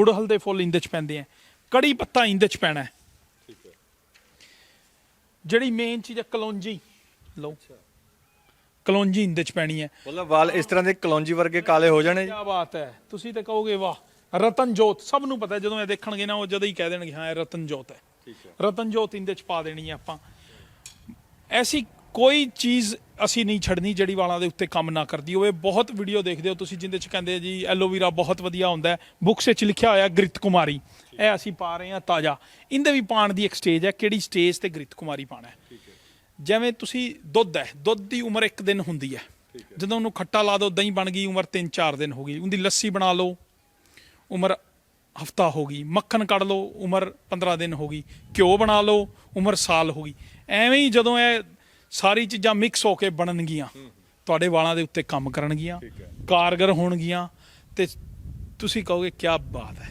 ਗੁੜਹਲ ਦੇ ਫੁੱਲ ਇੰਦੇ ਚ ਪੈਂਦੇ ਆ। ਕੜੀ ਪੱਤਾ ਇੰਦੇ ਚ ਪੈਣਾ। ਹੈ। ਜਿਹੜੀ ਮੇਨ ਚੀਜ਼ ਹੈ ਕਲੌਂਜੀ। ਲਓ। ਕਲੌਂਜੀ ਇੰਦੇ ਚ ਪੈਣੀ ਹੈ ਮਤਲਬ ਵਾਲ ਇਸ ਤਰ੍ਹਾਂ ਦੇ ਕਲੌਂਜੀ ਵਰਗੇ ਕਾਲੇ ਹੋ ਜਾਣੇ। ਕੀ ਬਾਤ ਹੈ। ਤੁਸੀਂ ਤੇ ਕਹੋਗੇ ਵਾਹ ਰਤਨ ਜੋਤ ਸਭ ਨੂੰ ਪਤਾ ਜਦੋਂ ਇਹ ਦੇਖਣਗੇ ਨਾ ਉਹ ਜਦੋਂ ਹੀ ਕਹਿ ਦੇਣਗੇ ਹਾਂ ਇਹ ਰਤਨ ਜੋਤ ਹੈ। ਰਤਨ ਜੋਤ ਇੰਦੇ ਚ ਪਾ ਦੇਣੀ ਹੈ ਆਪਾਂ। ਐਸੀ ਕੋਈ ਚੀਜ਼ ਅਸੀਂ ਨਹੀਂ ਛੱਡਣੀ ਜਿਹੜੀ ਵਾਲਾਂ ਦੇ ਉੱਤੇ ਕੰਮ ਨਾ ਕਰਦੀ ਹੋਵੇ। ਬਹੁਤ ਵੀਡੀਓ ਦੇਖਦੇ ਹੋ ਤੁਸੀਂ ਜਿੰਦੇ ਚ ਕਹਿੰਦੇ ਜੀ ਐਲੋਵੀਰਾ ਬਹੁਤ ਵਧੀਆ ਹੁੰਦਾ ਹੈ। ਬੁੱਕਸ ਵਿੱਚ ਲਿਖਿਆ ਹੋਇਆ ਗ੍ਰਿਤ ਕੁਮਾਰੀ। ਇਹ ਅਸੀਂ ਪਾ ਰਹੇ ਹਾਂ ਤਾਜ਼ਾ। ਇਹਦੇ ਵੀ ਪਾਣ ਦੀ ਇੱਕ ਸਟੇਜ ਹੈ ਕਿਹੜੀ ਸਟੇਜ ਤੇ ਗ੍ਰਿਤ ਕੁਮਾਰੀ ਪਾਣਾ ਹੈ। ਜਿਵੇਂ ਤੁਸੀਂ ਦੁੱਧ ਹੈ ਦੁੱਧ ਦੀ ਉਮਰ ਇੱਕ ਦਿਨ ਹੁੰਦੀ ਹੈ। ਜਦੋਂ ਉਹਨੂੰ ਖੱਟਾ ਲਾ ਦੋ ਦਹੀਂ ਬਣ ਗਈ ਉਮਰ 3-4 ਦਿਨ ਹੋ ਗਈ। ਉਹਦੀ ਲੱਸੀ ਬਣਾ ਲਓ ਉਮਰ ਹਫਤਾ ਹੋ ਗਈ। ਮੱਖਣ ਕੱਢ ਲਓ ਉਮਰ 15 ਦਿਨ ਹੋ ਗਈ। ਘਿਓ ਬਣਾ ਲਓ ਉਮਰ ਸਾਲ ਹੋ ਗਈ। ਐਵੇਂ ਹੀ ਜਦੋਂ ਇਹ ਸਾਰੀ ਚੀਜ਼ਾਂ ਮਿਕਸ ਹੋ ਕੇ ਬਣਨਗੀਆਂ। ਤੁਹਾਡੇ ਵਾਲਾਂ ਦੇ ਉੱਤੇ ਕੰਮ ਕਰਨਗੀਆਂ। ਕਾਰਗਰ ਹੋਣਗੀਆਂ। ਤੇ ਤੁਸੀਂ ਕਹੋਗੇ ਕੀ ਬਾਤ ਹੈ।